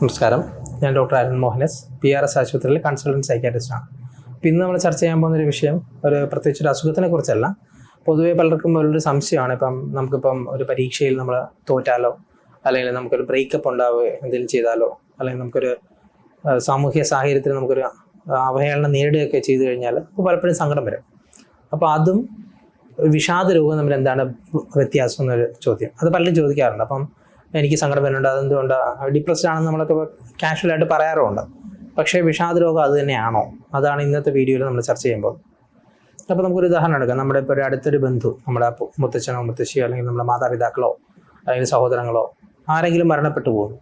നമസ്കാരം. ഞാൻ doctor Arun മോഹനസ് P R S ആശുപത്രിയിൽ കൺസൾട്ടന്റ് സൈക്കാട്രിസ്റ്റാണ് അപ്പോൾ ഇന്ന് നമ്മൾ ചർച്ച ചെയ്യാൻ പോകുന്ന ഒരു വിഷയം ഒരു പ്രത്യേകിച്ച് ഒരു അസുഖത്തിനെ കുറിച്ചല്ല. പൊതുവേ പലർക്കും ഒരു സംശയമാണ്. ഇപ്പം നമുക്കിപ്പം ഒരു പരീക്ഷയിൽ നമ്മൾ തോറ്റാലോ അല്ലെങ്കിൽ നമുക്കൊരു ബ്രേക്കപ്പ് ഉണ്ടാവുകയോ എന്തെങ്കിലും ചെയ്താലോ അല്ലെങ്കിൽ നമുക്കൊരു സാമൂഹ്യ സാഹചര്യത്തിൽ നമുക്കൊരു അവഹേളനം നേരിടുകയൊക്കെ ചെയ്തു കഴിഞ്ഞാൽ അപ്പോൾ പലപ്പോഴും സങ്കടം വരും. അപ്പോൾ അതും വിഷാദ രോഗം തമ്മിൽ എന്താണ് വ്യത്യാസം എന്നൊരു ചോദ്യം. അത് പലരും ചോദിക്കാറുണ്ട്. അപ്പം എനിക്ക് സങ്കടം വരുന്നുണ്ട് അതെന്തുകൊണ്ടാണ് ഡിപ്രസ്ഡ് ആണെന്ന് നമ്മളൊക്കെ കാഷ്വൽ ആയിട്ട് പറയാറുമുണ്ട് പക്ഷേ വിഷാദ രോഗം അത് തന്നെയാണോ? അതാണ് ഇന്നത്തെ വീഡിയോയിൽ നമ്മൾ ചർച്ച ചെയ്യുമ്പോൾ. അപ്പോൾ നമുക്കൊരു ഉദാഹരണം എടുക്കാം. നമ്മുടെ ഇപ്പോൾ ഒരു അടുത്തൊരു ബന്ധു നമ്മുടെ മുത്തച്ഛനോ മുത്തശ്ശിയോ അല്ലെങ്കിൽ നമ്മുടെ മാതാപിതാക്കളോ അല്ലെങ്കിൽ സഹോദരങ്ങളോ ആരെങ്കിലും മരണപ്പെട്ടു പോകുന്നു.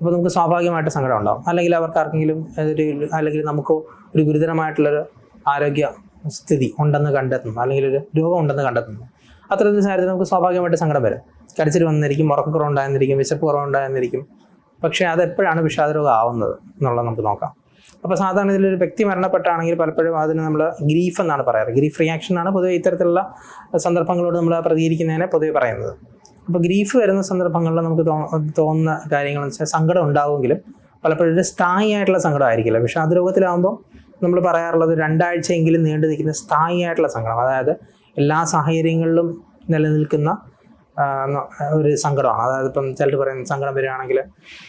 അപ്പോൾ നമുക്ക് സ്വാഭാവികമായിട്ട് സങ്കടം ഉണ്ടാവും. അല്ലെങ്കിൽ അവർക്ക് ആർക്കെങ്കിലും ഒരു അല്ലെങ്കിൽ നമുക്ക് ഒരു ഗുരുതരമായിട്ടുള്ളൊരു ആരോഗ്യ സ്ഥിതി ഉണ്ടെന്ന് കണ്ടെത്തുന്നു. അല്ലെങ്കിൽ ഒരു രോഗം ഉണ്ടെന്ന് കണ്ടെത്തുന്നു. അത്തരത്തിൽ സാഹചര്യത്തിൽ നമുക്ക് സ്വാഭാവികമായിട്ട് സങ്കടം വരും. കരച്ചിൽ വന്നിരിക്കും ഉറക്കക്കുറവുണ്ടായെന്നിരിക്കും വിശപ്പ് കുറവുണ്ടായെന്നിരിക്കും പക്ഷേ അത് എപ്പോഴാണ് വിഷാദരോഗം ആവുന്നത് എന്നുള്ളത് നമുക്ക് നോക്കാം. അപ്പോൾ സാധാരണ ഇതിലൊരു വ്യക്തി മരണപ്പെട്ടാണെങ്കിൽ പലപ്പോഴും അതിന് നമ്മൾ ഗ്രീഫ് എന്നാണ് പറയാറ്. ഗ്രീഫ് റിയാക്ഷൻ ആണ് പൊതുവെ ഇത്തരത്തിലുള്ള സന്ദർഭങ്ങളോട് നമ്മൾ പ്രതികരിക്കുന്നതിനെ പൊതുവെ പറയുന്നത്. അപ്പോൾ ഗ്രീഫ് വരുന്ന സന്ദർഭങ്ങളിൽ നമുക്ക് തോന്നുന്ന കാര്യങ്ങളെന്ന് വെച്ചാൽ സങ്കടം ഉണ്ടാവുമെങ്കിലും പലപ്പോഴും ഒരു സ്ഥായിയായിട്ടുള്ള സങ്കടം ആയിരിക്കില്ല വിഷാദ രോഗത്തിലാകുമ്പോൾ നമ്മൾ പറയാറുള്ളത് രണ്ടാഴ്ചയെങ്കിലും നീണ്ടു നിൽക്കുന്ന സ്ഥായിയായിട്ടുള്ള സങ്കടം. അതായത് എല്ലാ സാഹചര്യങ്ങളിലും നിലനിൽക്കുന്ന ഒരു സങ്കടമാണ്. അതായത് ഇപ്പം ചിലർ പറയുന്ന സങ്കടം വരികയാണെങ്കിൽ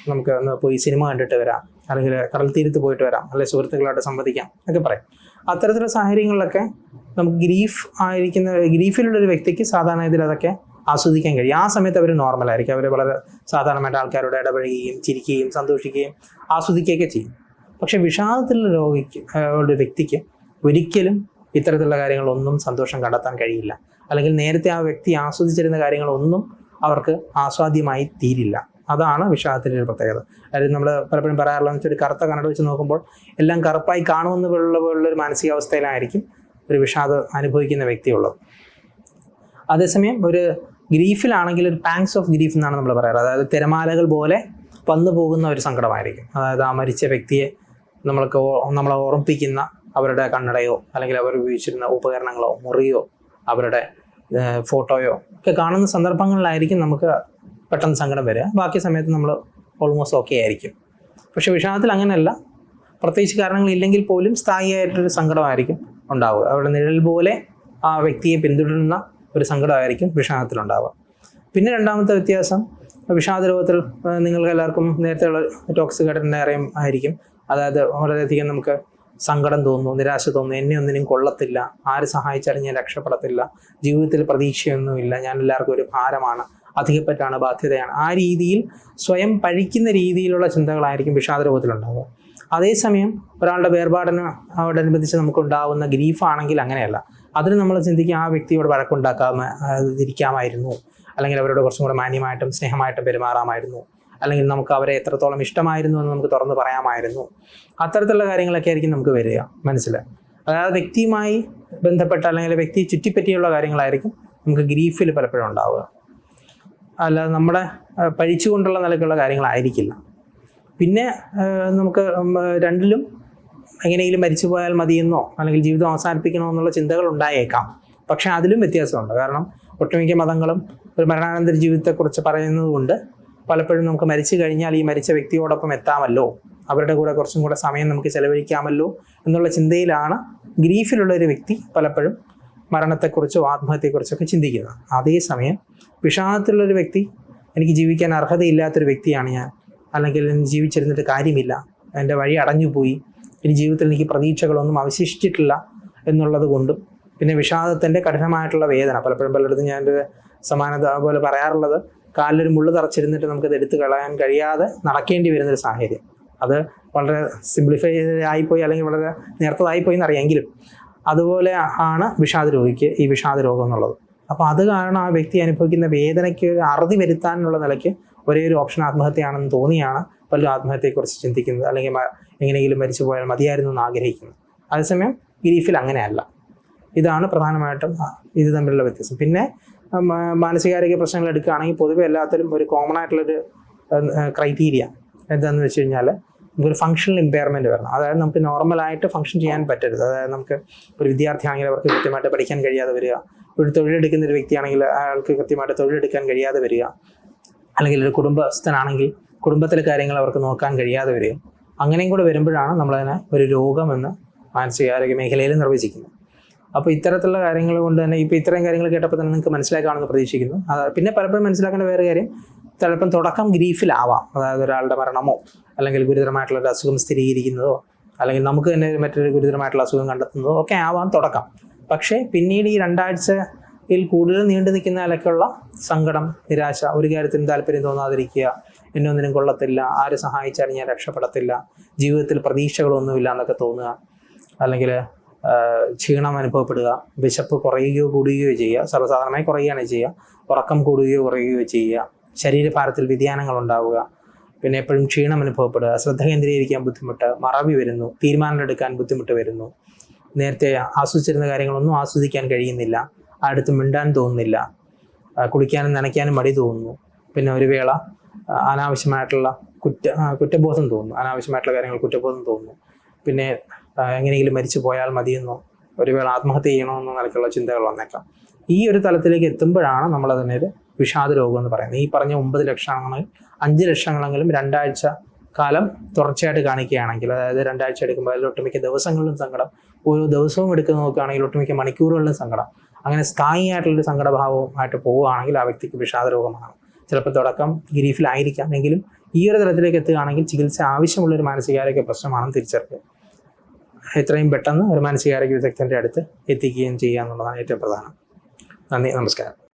നമുക്ക് ഒന്ന് പോയി സിനിമ കണ്ടിട്ട് വരാം. അല്ലെങ്കിൽ കടൽ തീരത്ത് പോയിട്ട് വരാം. അല്ലെങ്കിൽ സുഹൃത്തുക്കളായിട്ട് സംവദിക്കാം ഒക്കെ പറയും. അത്തരത്തിലുള്ള സാഹചര്യങ്ങളിലൊക്കെ നമുക്ക് ഗ്രീഫ് ആയിരിക്കുന്ന ഗ്രീഫിലുള്ള ഒരു വ്യക്തിക്ക് സാധാരണ ഇതിൽ അതൊക്കെ ആസ്വദിക്കാൻ കഴിയും. ആ സമയത്ത് അവർ നോർമലായിരിക്കും അവർ വളരെ സാധാരണമായിട്ട് ആൾക്കാരോട് ഇടപഴകുകയും ചിരിക്കുകയും സന്തോഷിക്കുകയും ആസ്വദിക്കുകയൊക്കെ ചെയ്യും. പക്ഷെ വിഷാദത്തിലുള്ള രോഗിക്ക് ഉള്ള വ്യക്തിക്ക് ഒരിക്കലും ഇത്തരത്തിലുള്ള കാര്യങ്ങളൊന്നും സന്തോഷം കണ്ടെത്താൻ കഴിയില്ല. അല്ലെങ്കിൽ നേരത്തെ ആ വ്യക്തി ആസ്വദിച്ചിരുന്ന കാര്യങ്ങളൊന്നും അവർക്ക് ആസ്വാദ്യമായി തീരില്ല. അതാണ് വിഷാദത്തിന്റെ ഒരു പ്രത്യേകത. അതായത് നമ്മൾ പലപ്പോഴും പറയാറുള്ള വെച്ചാൽ ഒരു കറുത്ത കണ്ണട വെച്ച് നോക്കുമ്പോൾ എല്ലാം കറുപ്പായി കാണുമെന്ന് പോലുള്ള പോലുള്ളൊരു മാനസികാവസ്ഥയിലായിരിക്കും ഒരു വിഷാദം അനുഭവിക്കുന്ന വ്യക്തിയുള്ളത്. അതേസമയം ഒരു ഗ്രീഫിലാണെങ്കിൽ ഒരു പാങ്സ് ഓഫ് ഗ്രീഫ് എന്നാണ് നമ്മൾ പറയാറ്. അതായത് തിരമാലകൾ പോലെ വന്നു പോകുന്ന ഒരു സങ്കടമായിരിക്കും. അതായത് ആ മരിച്ച വ്യക്തിയെ നമ്മൾക്ക് നമ്മളെ ഓർമ്മിപ്പിക്കുന്ന അവരുടെ കണ്ണടയോ അല്ലെങ്കിൽ അവർ ഉപയോഗിച്ചിരുന്ന ഉപകരണങ്ങളോ മുറിയോ അവരുടെ ഫോട്ടോയോ ഒക്കെ കാണുന്ന സന്ദർഭങ്ങളിലായിരിക്കും നമുക്ക് പെട്ടെന്ന് സങ്കടം വരിക. ബാക്കി സമയത്ത് നമ്മൾ ഓൾമോസ്റ്റ് ഓക്കെ ആയിരിക്കും. പക്ഷേ വിഷാദത്തിൽ അങ്ങനെയല്ല. പ്രത്യേകിച്ച് കാരണങ്ങളില്ലെങ്കിൽ പോലും സ്ഥായിയായിട്ടൊരു സങ്കടമായിരിക്കും ഉണ്ടാവുക. അവരുടെ നിഴൽ പോലെ ആ വ്യക്തിയെ പിന്തുടരുന്ന ഒരു സങ്കടമായിരിക്കും വിഷാദത്തിലുണ്ടാവുക പിന്നെ രണ്ടാമത്തെ വ്യത്യാസം വിഷാദ രോഗത്തിൽ നിങ്ങൾക്ക് എല്ലാവർക്കും നേരത്തെയുള്ള ടോക്സ് കേട്ടിട്ടുണ്ടെ ആയിരിക്കും. അതായത് വളരെയധികം നമുക്ക് സങ്കടം തോന്നുന്നു നിരാശ തോന്നുന്നു എന്നെ ഒന്നിനും കൊള്ളത്തില്ല ആര് സഹായിച്ചാലും ഞാൻ രക്ഷപ്പെടത്തില്ല ജീവിതത്തിൽ പ്രതീക്ഷയൊന്നുമില്ല ഞാൻ എല്ലാവർക്കും ഒരു ഭാരമാണ് അധികപ്പറ്റാണ് ബാധ്യതയാണ്. ആ രീതിയിൽ സ്വയം പഴിക്കുന്ന രീതിയിലുള്ള ചിന്തകളായിരിക്കും വിഷാദ രോഗത്തിലുണ്ടാവുക അതേസമയം ഒരാളുടെ വേർപാടിന് അവടനുബന്ധിച്ച് നമുക്കുണ്ടാവുന്ന ഗ്രീഫാണെങ്കിൽ അങ്ങനെയല്ല. അതിന് നമ്മൾ ചിന്തിക്കുക ആ വ്യക്തിയോട് വഴക്കുണ്ടാക്കാമ ഇരിക്കാമായിരുന്നു അല്ലെങ്കിൽ അവരോട് കുറച്ചും കൂടെ മാന്യമായിട്ടും സ്നേഹമായിട്ടും പെരുമാറാമായിരുന്നു. അല്ലെങ്കിൽ നമുക്ക് അവരെ എത്രത്തോളം ഇഷ്ടമായിരുന്നു എന്ന് നമുക്ക് തുറന്ന് പറയാമായിരുന്നു. അത്തരത്തിലുള്ള കാര്യങ്ങളൊക്കെ ആയിരിക്കും നമുക്ക് വരിക. മനസ്സിലായി? അതായത് വ്യക്തിയുമായി ബന്ധപ്പെട്ട അല്ലെങ്കിൽ വ്യക്തിയെ ചുറ്റിപ്പറ്റിയുള്ള കാര്യങ്ങളായിരിക്കും നമുക്ക് ഗ്രീഫിൽ പലപ്പോഴും ഉണ്ടാവുക. അല്ലാതെ നമ്മുടെ പഴിച്ചുകൊണ്ടുള്ള നിലയ്ക്കുള്ള കാര്യങ്ങളായിരിക്കില്ല. പിന്നെ നമുക്ക് രണ്ടിലും എങ്ങനെയെങ്കിലും മരിച്ചു പോയാൽ മതിയെന്നോ അല്ലെങ്കിൽ ജീവിതം അവസാനിപ്പിക്കണോ എന്നുള്ള ചിന്തകൾ ഉണ്ടായേക്കാം. പക്ഷേ അതിലും വ്യത്യാസമുണ്ട്. കാരണം ഒട്ടുമിക്ക മതങ്ങളും ഒരു മരണാനന്തര ജീവിതത്തെക്കുറിച്ച് പറയുന്നത് കൊണ്ട് പലപ്പോഴും നമുക്ക് മരിച്ചു കഴിഞ്ഞാൽ ഈ മരിച്ച വ്യക്തിയോടൊപ്പം എത്താമല്ലോ. അവരുടെ കൂടെ കുറച്ചും കൂടെ സമയം നമുക്ക് ചെലവഴിക്കാമല്ലോ എന്നുള്ള ചിന്തയിലാണ് ഗ്രീഫിലുള്ള ഒരു വ്യക്തി പലപ്പോഴും മരണത്തെക്കുറിച്ചോ ആത്മഹത്യയെക്കുറിച്ചൊക്കെ ചിന്തിക്കുന്നത് അതേസമയം വിഷാദത്തിലുള്ളൊരു വ്യക്തി എനിക്ക് ജീവിക്കാൻ അർഹതയില്ലാത്തൊരു വ്യക്തിയാണ് ഞാൻ. അല്ലെങ്കിൽ ജീവിച്ചിരുന്നിട്ട് കാര്യമില്ല. എന്റെ വഴി അടഞ്ഞുപോയി. ഇനി ജീവിതത്തിൽ എനിക്ക് പ്രതീക്ഷകളൊന്നും അവശേഷിച്ചിട്ടില്ല എന്നുള്ളത് കൊണ്ടും പിന്നെ വിഷാദത്തിന്റെ കഠിനമായിട്ടുള്ള വേദന. പലപ്പോഴും പലയിടത്തും ഞാനൊരു സമാനത പോലെ പറയാറുള്ളത് കാലിലൊരു മുള്ളു തറച്ചിരുന്നിട്ട് നമുക്കത് എടുത്തു കളയാൻ കഴിയാതെ നടക്കേണ്ടി വരുന്നൊരു സാഹചര്യം. അത് വളരെ സിംപ്ലിഫൈ ആയിപ്പോയി അല്ലെങ്കിൽ വളരെ നേർത്തതായിപ്പോയി എന്നറിയാമെങ്കിലും അതുപോലെ ആണ് വിഷാദ രോഗിക്ക് ഈ വിഷാദ രോഗം എന്നുള്ളത്. അപ്പോൾ അത് കാരണം ആ വ്യക്തി അനുഭവിക്കുന്ന വേദനയ്ക്ക് ഒരു അറുതി വരുത്താനുള്ള നിലയ്ക്ക് ഒരേ ഒരു ഓപ്ഷൻ ആത്മഹത്യയാണെന്ന് തോന്നിയാണ് പലരും ആത്മഹത്യയെക്കുറിച്ച് ചിന്തിക്കുന്നത് അല്ലെങ്കിൽ എങ്ങനെയെങ്കിലും മരിച്ചു പോയാൽ മതിയായിരുന്നു എന്ന് ആഗ്രഹിക്കുന്നത്. അതേസമയം ഗ്രീഫിൽ അങ്ങനെയല്ല. ഇതാണ് പ്രധാനമായിട്ടും ഇത് തമ്മിലുള്ള വ്യത്യാസം. പിന്നെ മാനസികാരോഗ്യ പ്രശ്നങ്ങൾ എടുക്കുകയാണെങ്കിൽ പൊതുവെ എല്ലാത്തിലും ഒരു കോമൺ ആയിട്ടുള്ളൊരു ക്രൈറ്റീരിയ എന്താണെന്ന് വെച്ച് കഴിഞ്ഞാൽ നമുക്കൊരു ഫങ്ഷണൽ ഇമ്പയർമെന്റ് വരണം. അതായത് നമുക്ക് നോർമലായിട്ട് ഫങ്ഷൻ ചെയ്യാൻ പറ്റരുത്. അതായത് നമുക്ക് ഒരു വിദ്യാർത്ഥിയാണെങ്കിൽ അവർക്ക് കൃത്യമായിട്ട് പഠിക്കാൻ കഴിയാതെ വരിക. ഒരു തൊഴിലെടുക്കുന്ന ഒരു വ്യക്തിയാണെങ്കിൽ അയാൾക്ക് കൃത്യമായിട്ട് തൊഴിലെടുക്കാൻ കഴിയാതെ വരിക. അല്ലെങ്കിൽ ഒരു കുടുംബസ്ഥനാണെങ്കിൽ കുടുംബത്തിലെ കാര്യങ്ങൾ അവർക്ക് നോക്കാൻ കഴിയാതെ വരിക. അങ്ങനെയും കൂടെ വരുമ്പോഴാണ് നമ്മളതിനെ ഒരു രോഗമെന്ന് മാനസികാരോഗ്യ മേഖലയിൽ നിർവചിക്കുന്നത്. അപ്പോൾ ഇത്തരത്തിലുള്ള കാര്യങ്ങൾ കൊണ്ട് തന്നെ ഇപ്പോൾ ഇത്രയും കാര്യങ്ങൾ കേട്ടപ്പോൾ തന്നെ നിങ്ങൾക്ക് മനസ്സിലാക്കാണെന്ന് പ്രതീക്ഷിക്കുന്നു. പിന്നെ പലപ്പോഴും മനസ്സിലാക്കേണ്ട വേറെ കാര്യം ചിലപ്പം തുടക്കം ഗ്രീഫിലാവാം. അതായത് ഒരാളുടെ മരണമോ അല്ലെങ്കിൽ ഗുരുതരമായിട്ടുള്ള ഒരു അസുഖം സ്ഥിരീകരിക്കുന്നതോ അല്ലെങ്കിൽ നമുക്ക് തന്നെ മറ്റൊരു ഗുരുതരമായിട്ടുള്ള അസുഖം കണ്ടെത്തുന്നതോ ഒക്കെ ആവാം തുടക്കം. പക്ഷേ പിന്നീട് ഈ രണ്ടാഴ്ചയിൽ കൂടുതൽ നീണ്ടു നിൽക്കുന്ന നിലയ്ക്കുള്ള സങ്കടം നിരാശ ഒരു കാര്യത്തിനും താല്പര്യം തോന്നാതിരിക്കുക എന്നൊന്നിനും കൊള്ളത്തില്ല ആര് സഹായിച്ചാലും ഞാൻ രക്ഷപ്പെടത്തില്ല ജീവിതത്തിൽ പ്രതീക്ഷകളൊന്നുമില്ല എന്നൊക്കെ തോന്നുക അല്ലെങ്കിൽ ക്ഷീണം അനുഭവപ്പെടുക വിശപ്പ് കുറയുകയോ കൂടുകയോ ചെയ്യുക സർവസാധാരണമായി കുറയുകയാണ് ചെയ്യുക ഉറക്കം കൂടുകയോ കുറയുകയോ ചെയ്യുക ശരീരഭാരത്തിൽ വ്യതിയാനങ്ങൾ ഉണ്ടാവുക പിന്നെ എപ്പോഴും ക്ഷീണം അനുഭവപ്പെടുക ശ്രദ്ധ കേന്ദ്രീകരിക്കാൻ ബുദ്ധിമുട്ട് മറവി വരുന്നു തീരുമാനങ്ങളെടുക്കാൻ ബുദ്ധിമുട്ട് വരുന്നു നേരത്തെ ആസ്വദിച്ചിരുന്ന കാര്യങ്ങളൊന്നും ആസ്വദിക്കാൻ കഴിയുന്നില്ല അടുത്ത് മിണ്ടാൻ തോന്നുന്നില്ല കുളിക്കാനും നനയ്ക്കാനും മടി തോന്നുന്നു പിന്നെ ഒരു വേള അനാവശ്യമായിട്ടുള്ള കുറ്റ കുറ്റബോധം തോന്നുന്നു അനാവശ്യമായിട്ടുള്ള കാര്യങ്ങൾ കുറ്റബോധം തോന്നുന്നു പിന്നെ എങ്ങനെയെങ്കിലും മരിച്ചു പോയാൽ മതിയെന്നോ ഒരു വേള ആത്മഹത്യ ചെയ്യണമെന്നോ നിലയ്ക്കുള്ള ചിന്തകൾ വന്നേക്കാം. ഈ ഒരു തലത്തിലേക്ക് എത്തുമ്പോഴാണ് നമ്മൾ അതിനെ വിഷാദ രോഗം എന്ന് പറയുന്നത്. ഈ പറഞ്ഞ ഒമ്പത് ലക്ഷണങ്ങളിൽ അഞ്ച് ലക്ഷങ്ങളെങ്കിലും രണ്ടാഴ്ച കാലം തുടർച്ചയായിട്ട് കാണിക്കുകയാണെങ്കിൽ അതായത് രണ്ടാഴ്ച എടുക്കുമ്പോൾ അതിൽ ഒട്ടുമിക്ക ദിവസങ്ങളിലും സങ്കടം ഓരോ ദിവസവും എടുക്കുന്ന നോക്കുകയാണെങ്കിൽ ഒട്ടുമിക്ക മണിക്കൂറുകളിലും സങ്കടം. അങ്ങനെ സ്ഥായി ആയിട്ടുള്ളൊരു സങ്കടഭാവമായിട്ട് പോവുകയാണെങ്കിൽ ആ വ്യക്തിക്ക് വിഷാദ രോഗമാണ്. ചിലപ്പോൾ തുടക്കം ഗ്രീഫിലായിരിക്കാം എങ്കിലും ഈ ഒരു തലത്തിലേക്ക് എത്തുകയാണെങ്കിൽ ചികിത്സ ആവശ്യമുള്ള ഒരു മാനസികാരോഗ്യ പ്രശ്നമാണെന്ന് തിരിച്ചറിയുക. എത്രയും പെട്ടെന്ന് ഒരു മാനസികാരോഗ്യ വിദഗ്ധന്റെ അടുത്ത് എത്തിക്കുകയും ചെയ്യുക എന്നുള്ളതാണ് ഏറ്റവും പ്രധാനം. നന്ദി നമസ്കാരം.